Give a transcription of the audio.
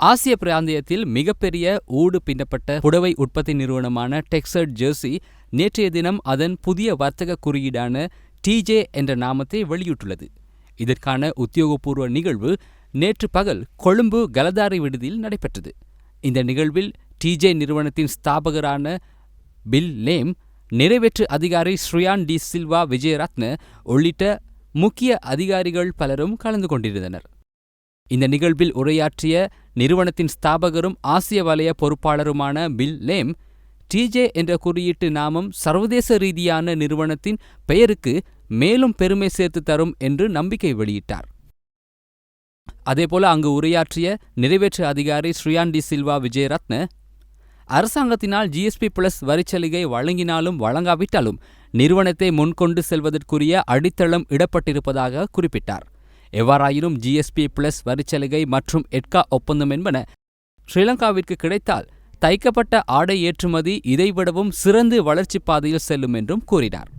ஆசிய பிராந்தியத்தில் மிகப்பெரிய ஊடு பின்னப்பட்ட புடவை உற்பத்தி நிறுவனமான டெக்ஸர்ட் ஜெர்சி நேற்றைய தினம் அதன் புதிய வர்த்தக குறியீடான டிஜே என்ற நாமத்தை வெளியிட்டுள்ளது. இதற்கான உத்தியோகபூர்வ நிகழ்வு நேற்று பகல் கொழும்பு கலதாரி விடுதியில் நடைபெற்றது. இந்த நிகழ்வில் டிஜே நிறுவனத்தின் ஸ்தாபகரான பில் லேம் நிறைவேற்று அதிகாரி ஸ்ரீயான் டி சில்வா விஜயரத்ன உள்ளிட்ட முக்கிய அதிகாரிகள் பலரும் கலந்து கொண்டிருந்தனர். இந்த நிகழ்வில் உரையாற்றிய நிறுவனத்தின் ஸ்தாபகரும் ஆசிய வலய பொறுப்பாளருமான பில் லேம் டிஜே என்ற குறியீட்டு நாமம் சர்வதேச ரீதியான நிறுவனத்தின் பெயருக்கு மேலும் பெருமை சேர்த்து தரும் என்று நம்பிக்கை வெளியிட்டார். அதேபோல அங்கு உரையாற்றிய நிறைவேற்று அதிகாரி ஸ்ரீயான் டி சில்வா விஜயரத்ன அரசாங்கத்தினால் ஜிஎஸ்பி பிளஸ் வரிச்சலுகை வழங்கினாலும் வழங்காவிட்டாலும் நிறுவனத்தை முன்கொண்டு செல்வதற்குரிய அடித்தளம் இடப்பட்டிருப்பதாக குறிப்பிட்டார். எவ்வாறாயினும் ஜிஎஸ்பி பிளஸ் வரிச்சலுகை மற்றும் எட்கா ஒப்பந்தம் என்பன ஸ்ரீலங்காவிற்கு கிடைத்தால் தைக்கப்பட்ட ஆடை ஏற்றுமதி இதைவிடவும் சிறந்து வளர்ச்சிப் பாதையில் செல்லும் என்றும் கூறினார்.